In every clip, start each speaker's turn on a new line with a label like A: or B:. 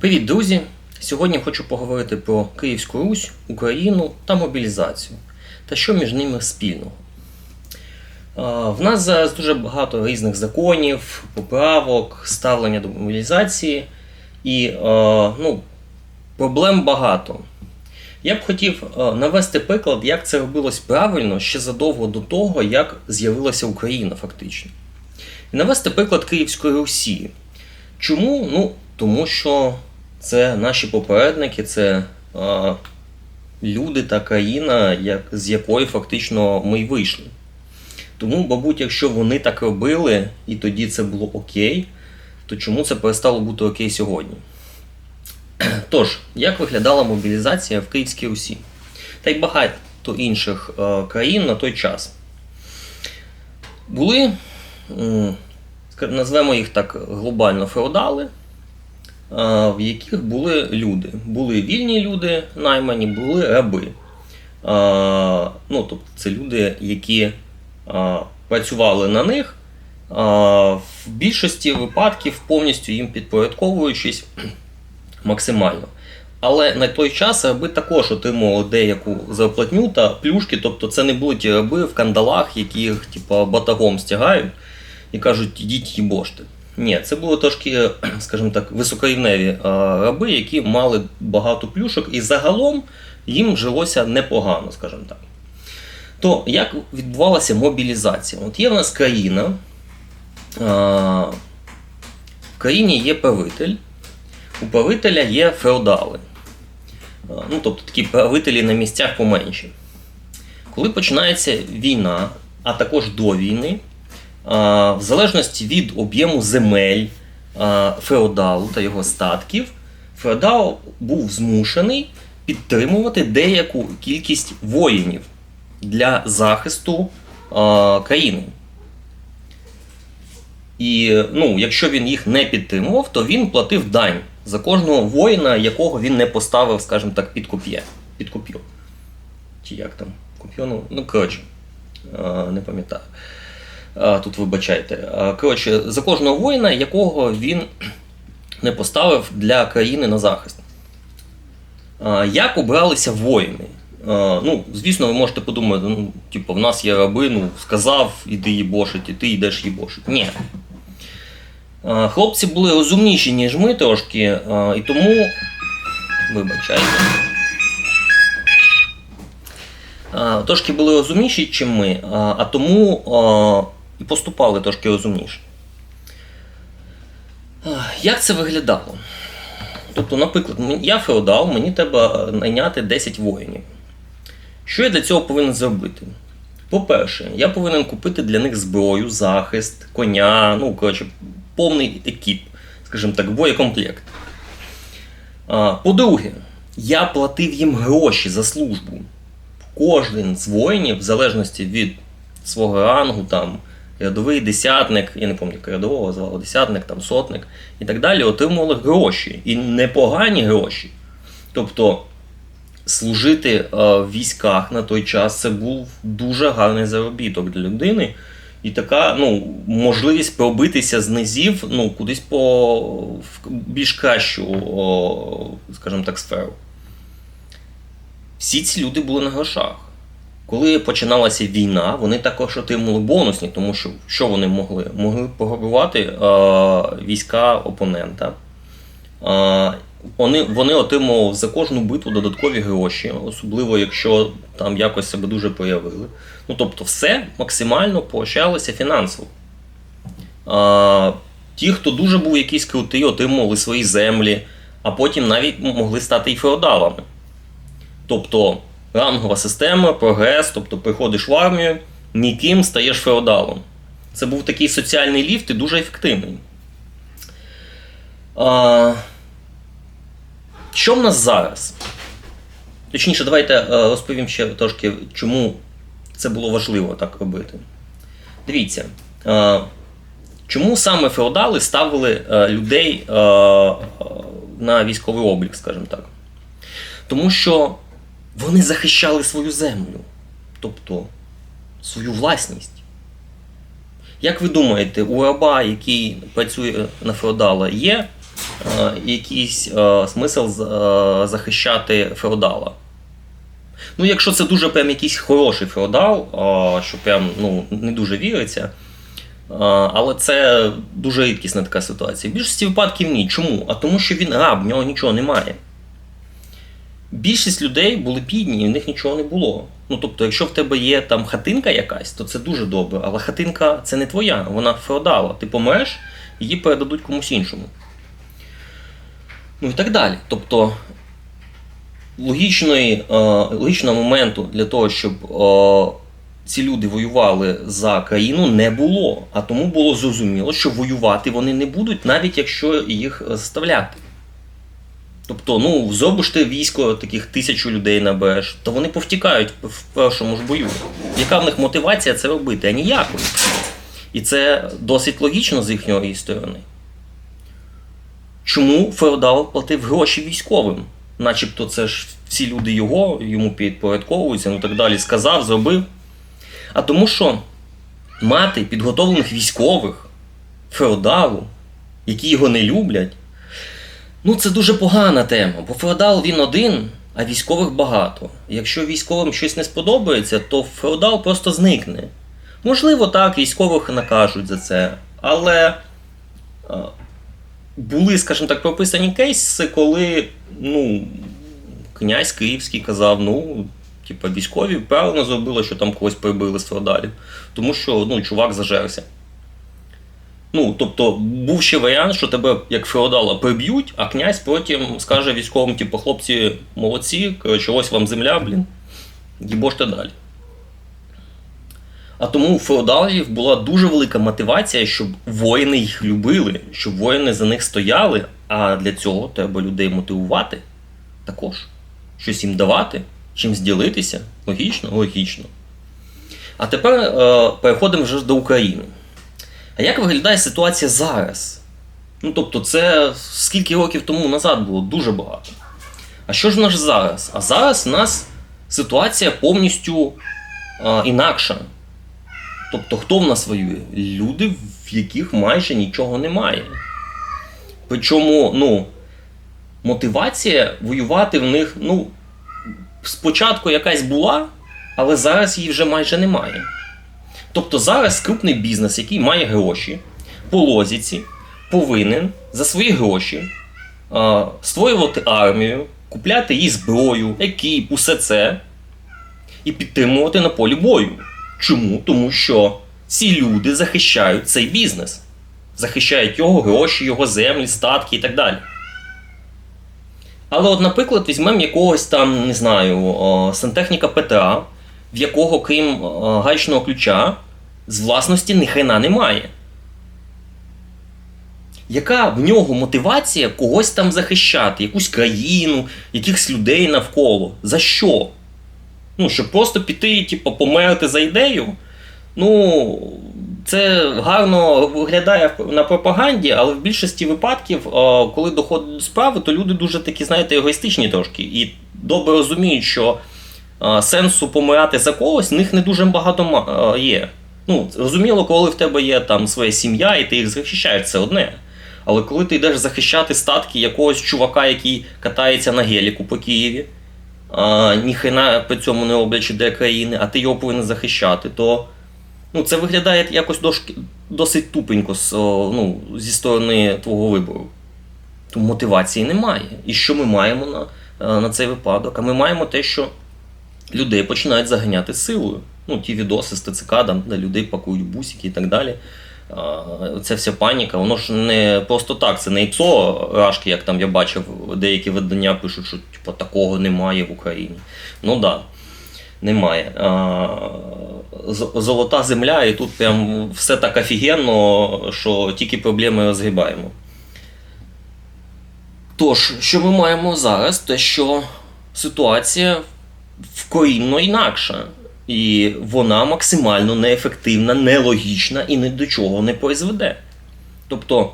A: Привіт, друзі! Сьогодні хочу поговорити про Київську Русь, Україну та мобілізацію та що між ними спільного. В нас зараз дуже багато різних законів, поправок, ставлення до мобілізації, і ну, проблем багато. Я б хотів навести приклад, як це робилось правильно ще задовго до того, як з'явилася Україна фактично. І навести приклад Київської Русі. Чому? Ну, тому що це наші попередники, це е, люди та країна, як, з якої фактично ми й вийшли. Тому, мабуть, якщо вони так робили, і тоді це було окей, то чому це перестало бути окей сьогодні? Тож, як виглядала мобілізація в Київській Русі? Та й багато інших е, країн на той час. Були, ска- назвемо їх так глобально феодали, е, в яких були люди. Були вільні люди наймані, були раби. Ну, тобто це люди, які працювали на них, в більшості випадків повністю їм підпорядковуючись максимально. Але на той час раби також отримували деяку зарплатню та плюшки, тобто це не були ті раби в кандалах, які їх типу, батагом стягають і кажуть, ідіть їбоште. Ні, це були трошки, скажімо так, високорівневі раби, які мали багато плюшок, і загалом їм жилося непогано, скажімо так. То як відбувалася мобілізація? От є в нас країна, в країні є правитель, у правителя є феодали. Ну, тобто такі правителі на місцях поменші. Коли починається війна, а також до війни, в залежності від об'єму земель феодалу та його статків, феодал був змушений підтримувати деяку кількість воїнів для захисту країни. І ну, якщо він їх не підтримував, то він платив дань за кожного воїна, якого він не поставив, скажімо так, під коп'є. Під коп'ю. Чи як там? Коп'ю, ну, ну коротше, не пам'ятаю. А, Тут вибачайте. Коротше, за кожного воїна, якого він не поставив для країни на захист. Як обралися воїни? Ну, звісно, ви можете подумати, ну, типу, в нас є раби, ну, сказав, іди їбошить, і ти йдеш їбошить. Ні. Хлопці були розумніші, ніж ми трошки, і тому. Вибачайте. Трошки були розумніші, ніж ми, а, тому і поступали трошки розумніше. Як це виглядало? Тобто, наприклад, я феодал, мені треба найняти 10 воїнів. Що я для цього повинен зробити? По-перше, я повинен купити для них зброю, захист, коня, ну, коротше, повний екіп, скажімо так, боєкомплект. По-друге, я платив їм гроші за службу. Кожен з воїнів, в залежності від свого рангу, там, рядовий десятник, я не пам'ятаю, рядового звали, десятник, там, сотник і так далі, отримували гроші. І непогані гроші. Тобто служити е, в військах на той час це був дуже гарний заробіток для людини. І така ну, можливість пробитися з низів ну, кудись по в більш кращу, скажімо так, сферу. Всі ці люди були на грошах. Коли починалася війна, вони також отримали бонусні, тому що що вони могли? Могли пограбувати е, війська опонента. Е, вони, вони отримували за кожну битву додаткові гроші, особливо якщо там якось себе дуже проявили. Ну тобто, все максимально поощрялося фінансово. А, ті, хто дуже був якийсь крутий, отримували свої землі, а потім навіть могли стати і феодалами. Тобто рангова система, прогрес, тобто приходиш в армію, ніким стаєш феодалом. Це був такий соціальний ліфт і дуже ефективний. А, що в нас зараз? Точніше, давайте е, розповім ще трошки, чому це було важливо так робити. Дивіться, е, чому саме феодали ставили е, людей на військовий облік, скажімо так? Тому що вони захищали свою землю, тобто свою власність. Як ви думаєте, у раба, який працює на феодала, є е, якийсь е, смисл е, захищати феодала. Ну, якщо це дуже прям якийсь хороший феодал, е, що прям ну, не дуже віриться. Е, Але це дуже рідкісна така ситуація. В більшості випадків ні. Чому? А тому, що він раб, в нього нічого немає. Більшість людей були бідні, і в них нічого не було. Ну тобто, якщо в тебе є там хатинка якась, то це дуже добре. Але хатинка це не твоя, вона феодала. Ти помреш, її передадуть комусь іншому. Ну і так далі. Тобто логічної, е, логічного моменту для того, щоб е, ці люди воювали за країну, не було. А тому було зрозуміло, що воювати вони не будуть, навіть якщо їх заставляти. Тобто, ну, зробиш ти військо таких тисячу людей набереш, то вони повтікають в першому ж бою. Яка в них мотивація це робити? А ніякої. І це досить логічно з їхньої сторони. Чому феодал платив гроші військовим? Начебто це ж всі люди його, йому підпорядковуються, ну так далі, сказав, зробив. А тому що мати підготовлених військових, феодалу, які його не люблять, ну це дуже погана тема, бо феодал він один, а військових багато. Якщо військовим щось не сподобається, то феодал просто зникне. Можливо, так, військових накажуть за це, але були, скажімо так, прописані кейси, коли ну, князь Київський казав, ну, типа, військові правильно зробили, що там когось прибили з феодалів, тому що ну, чувак зажерся. Ну, тобто, був ще варіант, що тебе як феодала приб'ють, а князь потім скаже військовим, типу, хлопці молодці, коротше, ось вам земля, блін, їбоште далі. А тому у феодалів була дуже велика мотивація, щоб воїни їх любили, щоб воїни за них стояли, а для цього треба людей мотивувати також. Щось їм давати, чимсь ділитися. Логічно? Логічно. А тепер е, переходимо вже до України. А як виглядає ситуація зараз? Ну, тобто, це скільки років тому назад було дуже багато. А що ж у нас зараз? А зараз у нас ситуація повністю е, інакша. Тобто, хто в нас воює? Люди, в яких майже нічого немає. Причому, ну, мотивація воювати в них, ну, спочатку якась була, але зараз її вже майже немає. Тобто зараз крупний бізнес, який має гроші по лозіці, повинен за свої гроші а, створювати армію, купляти їй зброю, екіп, усе це і підтримувати на полі бою. Чому? Тому що ці люди захищають цей бізнес, захищають його гроші, його землі, статки і так далі. Але, от, наприклад, візьмемо якогось там, не знаю, сантехніка Петра, в якого, крім о, ключа, з власності ніхрена немає. Яка в нього мотивація когось там захищати, якусь країну, якихось людей навколо? За що? Ну, щоб просто піти, типу, померти за ідею. Ну, це гарно виглядає на пропаганді, але в більшості випадків, е, коли доходить до справи, то люди дуже такі, знаєте, егоїстичні трошки і добре розуміють, що е, сенсу помирати за когось в них не дуже багато е, є. Ну, зрозуміло, коли в тебе є там своя сім'я і ти їх захищаєш, це одне. Але коли ти йдеш захищати статки якогось чувака, який катається на геліку по Києві, а, ніхрена при цьому не роблячи де країни, а ти його повинен захищати, то ну, це виглядає якось дошки, досить тупенько з, ну, зі сторони твого вибору. Тому мотивації немає. І що ми маємо на, е, на цей випадок? А ми маємо те, що людей починають заганяти силою. Ну, ті відоси з ТЦК, там, де людей пакують бусики і так далі. Ця вся паніка, воно ж не просто так, це не ІПСО рашки, як там я бачив, деякі видання пишуть, що типу, такого немає в Україні. Ну так, да, немає. Золота земля, і тут прям все так офігенно, що тільки проблеми розгрібаємо. Тож, що ми маємо зараз, те, що ситуація вкорінно інакша. І вона максимально неефективна, нелогічна і ні до чого не призведе. Тобто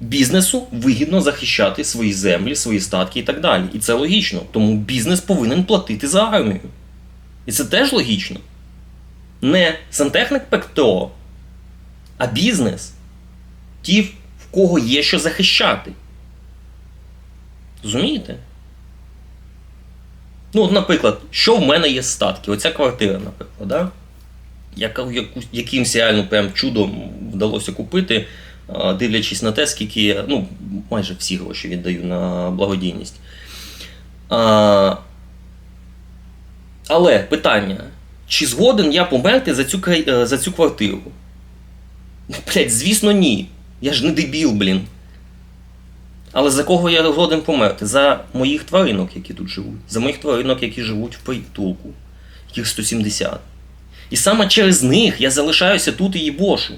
A: бізнесу вигідно захищати свої землі, свої статки і так далі. І це логічно. Тому бізнес повинен платити за армію. І це теж логічно. Не сантехник ПКТО, а бізнес. Ті, в кого є що захищати. Розумієте? Ну, наприклад, що в мене є статки? Оця квартира, наприклад, да? яка яку, якимсь реально прям чудом вдалося купити, дивлячись на те, скільки я, ну, майже всі гроші віддаю на благодійність. А, але питання: чи згоден я померти за цю, е, за цю квартиру? Блять, звісно, ні. Я ж не дебіл, блін. Але за кого я згоден померти? За моїх тваринок, які тут живуть, за моїх тваринок, які живуть в притулку, яких 170. І саме через них я залишаюся тут і їбошу.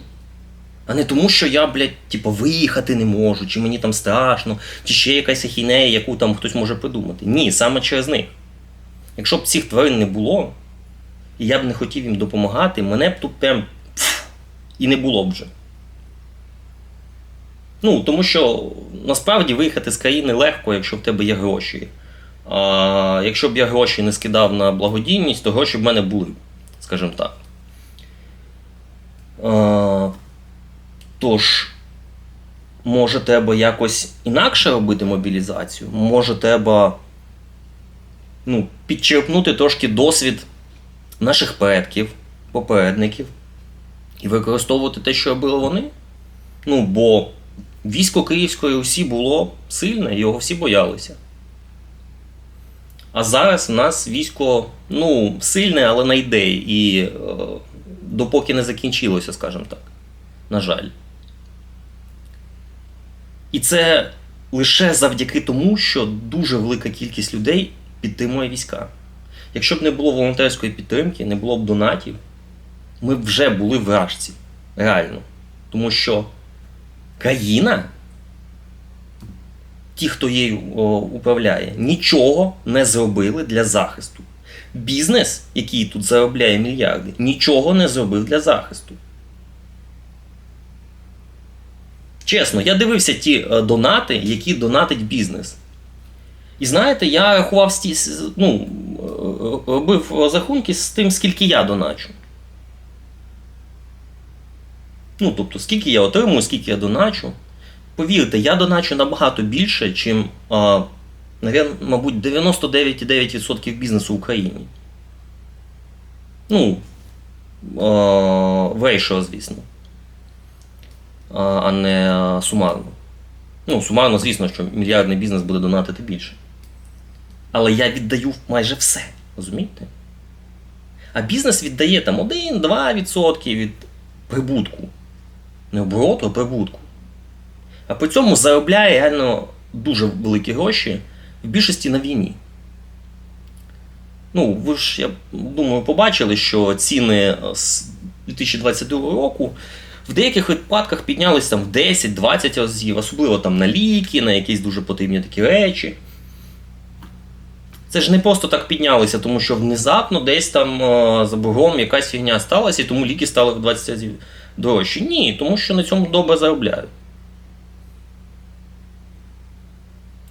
A: А не тому, що я, блядь, типу, виїхати не можу, чи мені там страшно, чи ще якась ахінея, яку там хтось може придумати. Ні, саме через них. Якщо б цих тварин не було, і я б не хотів їм допомагати, мене б тут прям і не було б вже. Ну, тому що насправді виїхати з країни легко, якщо в тебе є гроші. А якщо б я гроші не скидав на благодійність, то гроші в мене були, скажімо так. А, тож, може, треба якось інакше робити мобілізацію? Може, треба ну, підчерпнути трошки досвід наших предків, попередників і використовувати те, що робили вони? Ну, бо військо Київської Русі було сильне, його всі боялися. А зараз в нас військо ну, сильне, але на ідеї. І е, допоки не закінчилося, скажімо так. На жаль. І це лише завдяки тому, що дуже велика кількість людей підтримує війська. Якщо б не було волонтерської підтримки, не було б донатів, ми б вже були в рашці. Реально. Тому що країна, ті, хто її управляє, нічого не зробили для захисту. Бізнес, який тут заробляє мільярди, нічого не зробив для захисту. Чесно, я дивився ті е, донати, які донатить бізнес. І знаєте, я рахував ну, е, робив розрахунки з тим, скільки я доначу. Ну, тобто, скільки я отримую, скільки я доначу. Повірте, я доначу набагато більше, чим, а, мабуть, 99,9% бізнесу в Україні. Ну, а, в рейшо, звісно. А не сумарно. Ну, сумарно, звісно, що мільярдний бізнес буде донатити більше. Але я віддаю майже все. Розумієте? А бізнес віддає там 1-2% від прибутку. Не обороту, а прибутку. А при цьому заробляє реально дуже великі гроші в більшості на війні. Ну, ви ж, я думаю, побачили, що ціни з 2022 року в деяких випадках піднялись там в 10-20 разів, особливо там на ліки, на якісь дуже потрібні такі речі. Це ж не просто так піднялися, тому що внезапно десь там е, за боргом якась фігня сталася, і тому ліки стали в 20 разів дорожчі. Ні, тому що на цьому добре заробляють.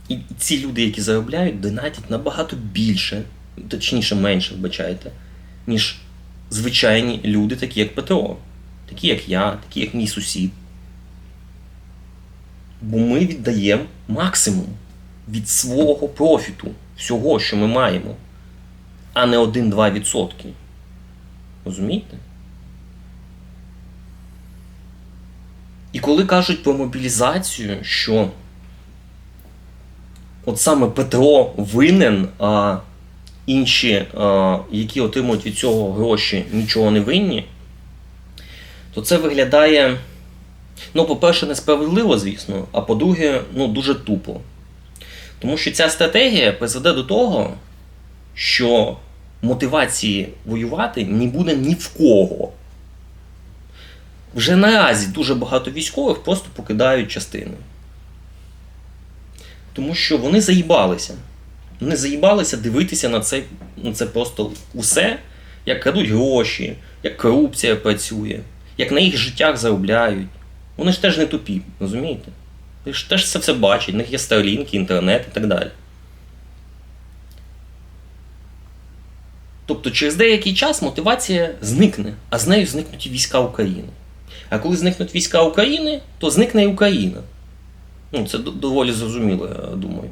A: І ці люди, які заробляють, донатять набагато більше, точніше менше, вибачайте, ніж звичайні люди, такі як Петро, такі як я, такі як мій сусід. Бо ми віддаємо максимум від свого профіту, всього, що ми маємо, а не 1-2%. Розумієте? І коли кажуть про мобілізацію, що от саме Петро винен, а інші, а, які отримують від цього гроші, нічого не винні, то це виглядає, ну, по-перше, несправедливо, звісно, а по-друге, ну, дуже тупо. Тому що ця стратегія призведе до того, що мотивації воювати не буде ні в кого. Вже наразі дуже багато військових просто покидають частини. Тому що вони заїбалися. Вони заїбалися дивитися на це, на це просто усе, як крадуть гроші, як корупція працює, як на їх життях заробляють. Вони ж теж не тупі, розумієте? Теж це все бачать, в них є старлінки, інтернет і так далі. Тобто через деякий час мотивація зникне, а з нею зникнуть і війська України. А коли зникнуть війська України, то зникне і Україна. Ну, це доволі зрозуміло, я думаю.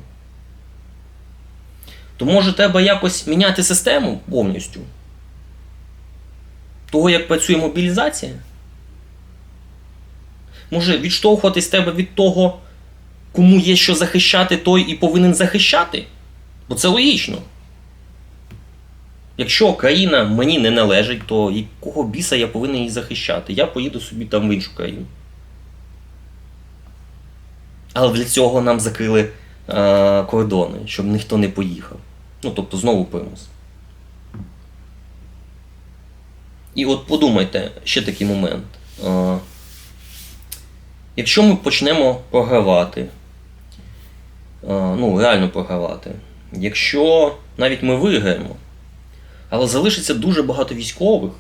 A: То може треба якось міняти систему повністю? Того, як працює мобілізація? Може відштовхуватись треба від того, кому є що захищати, той і повинен захищати? Бо це логічно. Якщо країна мені не належить, то якого біса я повинен її захищати? Я поїду собі там в іншу країну. Але для цього нам закрили е, кордони, щоб ніхто не поїхав. Ну, тобто знову примус. І от подумайте, ще такий момент. Е, якщо ми почнемо програвати, ну, реально програвати, якщо навіть ми виграємо, але залишиться дуже багато військових,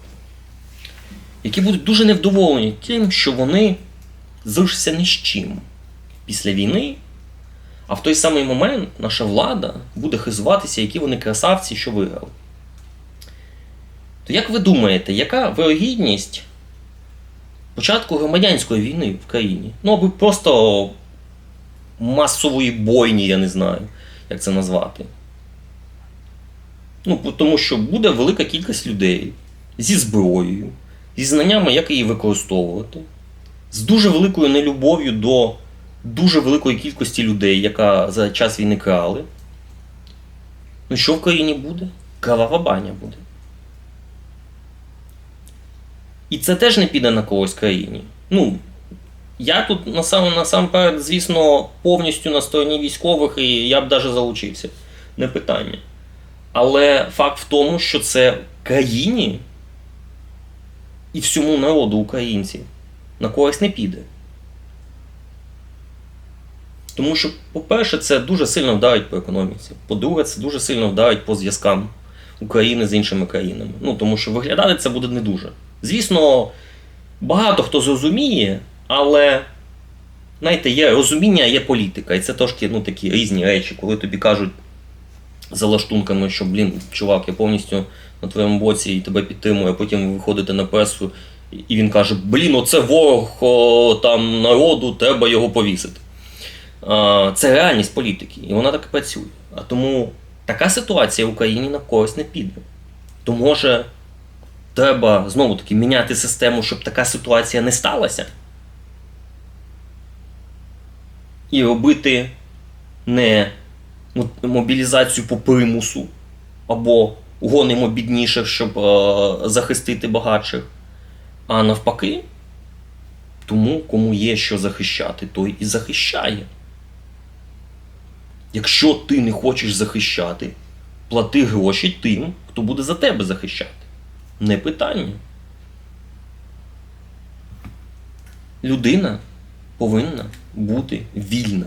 A: які будуть дуже невдоволені тим, що вони залишаться ні з чим після війни, а в той самий момент наша влада буде хизуватися, які вони красавці, що виграли. То як ви думаєте, яка вирогідність початку громадянської війни в країні? Ну, або просто масової бойні, я не знаю, як це назвати. Ну, тому що буде велика кількість людей зі зброєю, зі знаннями, як її використовувати, з дуже великою нелюбов'ю до дуже великої кількості людей, яка за час війни крали. Ну, що в країні буде? Кровава баня буде. І це теж не піде на когось країні. Ну, я тут насам, насамперед, звісно, повністю на стороні військових, і я б навіть залучився. Не питання. Але факт в тому, що це країні і всьому народу українців на користь не піде. Тому що, по-перше, це дуже сильно вдарить по економіці. По-друге, це дуже сильно вдарить по зв'язкам України з іншими країнами. Ну, тому що виглядати це буде не дуже. Звісно, багато хто зрозуміє, але знаєте, є розуміння, є політика. І це трошки ну, такі різні речі, коли тобі кажуть за лаштунками, що, блін, чувак, я повністю на твоєму боці і тебе підтримую, а потім ви виходите на пресу, і він каже: Блін, оце ворог о, там народу, треба його повісити. А, Це реальність політики, і вона так і працює. А тому така ситуація в Україні на користь не піде. То може треба знову таки міняти систему, щоб така ситуація не сталася. І робити не мобілізацію по примусу, або гонимо бідніших, щоб е, захистити багатших, а навпаки, тому, кому є що захищати, той і захищає. Якщо ти не хочеш захищати, плати гроші тим, хто буде за тебе захищати. Не питання. Людина повинна бути вільна.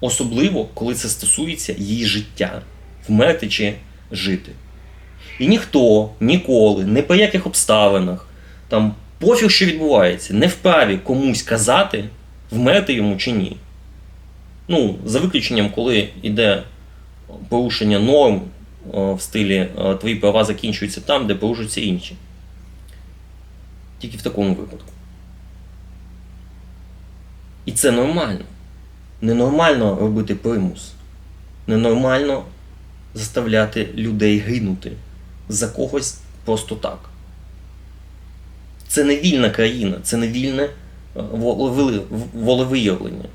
A: Особливо, коли це стосується її життя, вмерти чи жити. І ніхто ніколи, ні по яких обставинах, там пофіг, що відбувається, не вправі комусь казати, вмерти йому чи ні. Ну, за виключенням, коли йде порушення норм в стилі твої права закінчуються там, де порушуються інші. Тільки в такому випадку. І це нормально. Ненормально робити примус. Ненормально заставляти людей гинути за когось просто так. Це не вільна країна, це не вільне е, волевиявлення.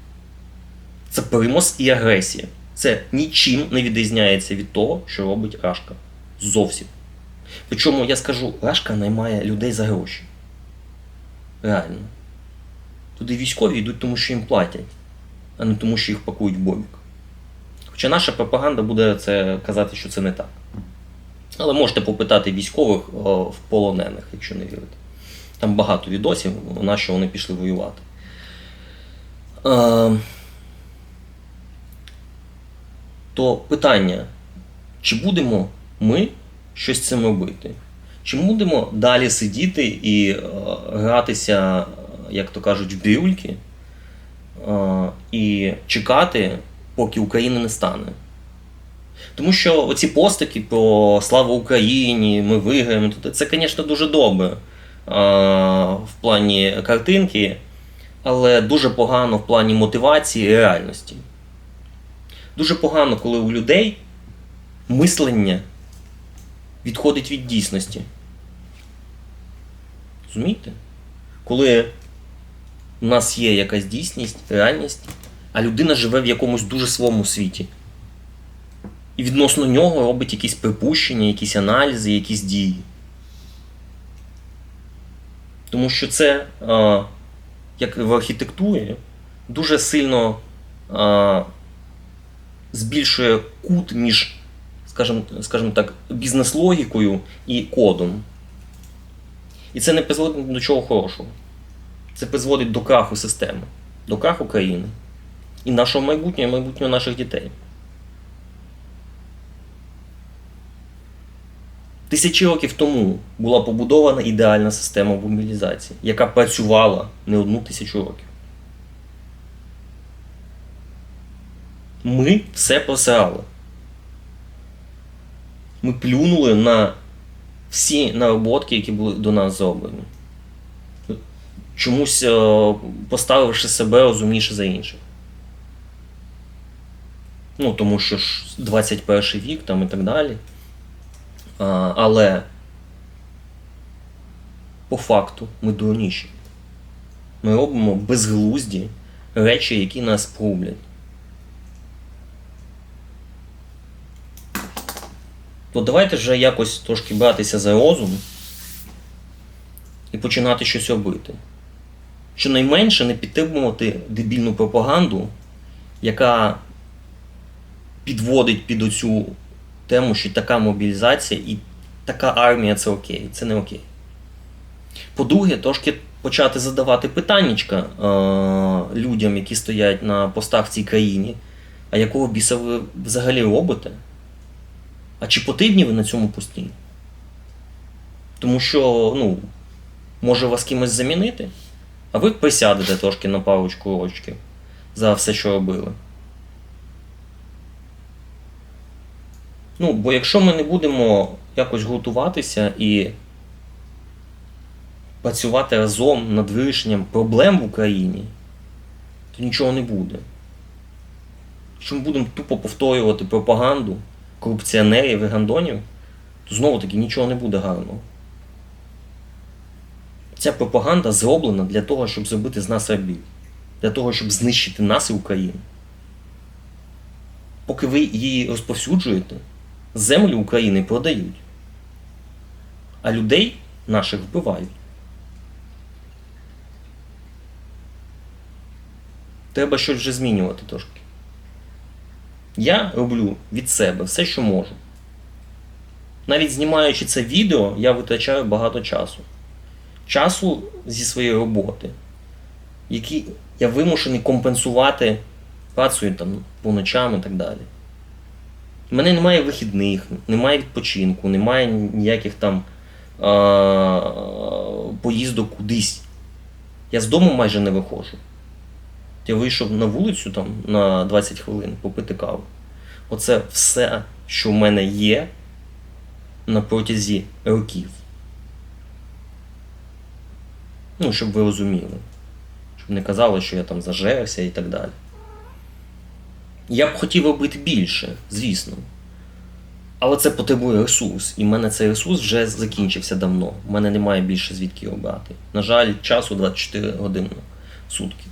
A: Це примус і агресія. Це нічим не відрізняється від того, що робить Рашка. Зовсім. Причому я скажу, Рашка наймає людей за гроші. Реально. Туди військові йдуть, тому що їм платять, а не тому, що їх пакують в бобік. Хоча наша пропаганда буде це казати, що це не так. Але можете попитати військових о, в полонених, якщо не вірите. Там багато відосів, на що вони пішли воювати. Е, то питання, чи будемо ми щось цим робити? Чи будемо далі сидіти і е, гратися, е, як то кажуть, в бирюльки е, і чекати, поки України не стане? Тому що оці постики про слава Україні, ми виграємо, це, звісно, дуже добре е, в плані картинки, але дуже погано в плані мотивації і реальності. Дуже погано, коли у людей мислення відходить від дійсності. Розумієте? Коли у нас є якась дійсність, реальність, а людина живе в якомусь дуже своєму світі. І відносно нього робить якісь припущення, якісь аналізи, якісь дії. Тому що це, як в архітектурі, дуже сильно збільшує кут між, скажімо, скажімо так, бізнес-логікою і кодом. І це не призводить до чого хорошого. Це призводить до краху системи, до краху країни. І нашого майбутнього, і майбутнього наших дітей. Тисячі років тому була побудована ідеальна система мобілізації, яка працювала не одну тисячу років. Ми все просрали. Ми плюнули на всі нароботки, які були до нас зроблені. Чомусь е, поставивши себе розумніше за інших. Ну, тому що ж 21 вік там і так далі. А, але по факту ми дурніші. Ми робимо безглузді речі, які нас прублять. То давайте вже якось трошки братися за розум і починати щось робити. Щонайменше не підтримувати дебільну пропаганду, яка підводить під оцю тему, що така мобілізація і така армія це окей, це не окей. По-друге, трошки почати задавати питаннячка е- людям, які стоять на постах в цій країні, а якого біса ви взагалі робите? А чи потрібні ви на цьому пості? Тому що, ну, може вас кимось замінити, а ви присядете трошки на парочку рочків за все, що робили. Ну, бо якщо ми не будемо якось гуртуватися і працювати разом над вирішенням проблем в Україні, то нічого не буде. Якщо ми будемо тупо повторювати пропаганду корупціонерів і гандонів, то знову таки нічого не буде гарного. Ця пропаганда зроблена для того, щоб зробити з нас рабів, для того, щоб знищити нас і Україну. Поки ви її розповсюджуєте, землю України продають, а людей наших вбивають. Треба щось вже змінювати трошки. Я роблю від себе все, що можу. Навіть знімаючи це відео, я витрачаю багато часу. Часу зі своєї роботи, який я вимушений компенсувати працею там по ночам і так далі. У мене немає вихідних, немає відпочинку, немає ніяких там а, поїздок кудись. Я з дому майже не виходжу. Я вийшов на вулицю там на 20 хвилин попити каву. Оце все, що в мене є на протязі років. Ну, щоб ви розуміли. Щоб не казали, що я там зажерився і так далі. Я б хотів робити більше, звісно. Але це потребує ресурс. І в мене цей ресурс вже закінчився давно. У мене немає більше звідки його брати. На жаль, часу 24 години в сутки.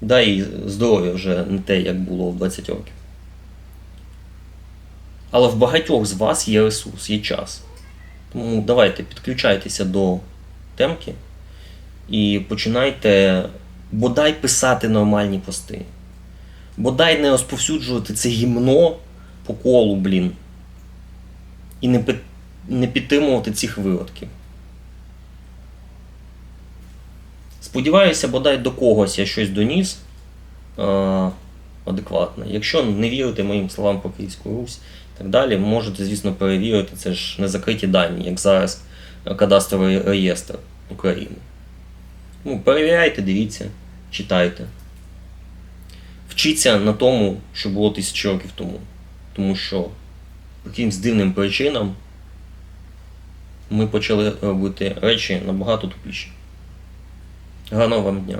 A: Да, і здоров'я вже не те, як було в 20 років. Але в багатьох з вас є ресурс, є час. Тому давайте підключайтеся до темки і починайте бодай писати нормальні пости. Бодай не розповсюджувати це гімно по колу, блін. І не, не підтримувати цих виродків. Сподіваюся, бодай до когось я щось доніс е- адекватне. Якщо не вірите моїм словам про Київську Русь так далі, можете, звісно, перевірити. Це ж не закриті дані, як зараз е, кадастровий реєстр України. Ну, перевіряйте, дивіться, читайте. Вчіться на тому, що було тисячі років тому. Тому що по якимсь дивним причинам ми почали робити речі набагато тупіші. Гарного вам дня!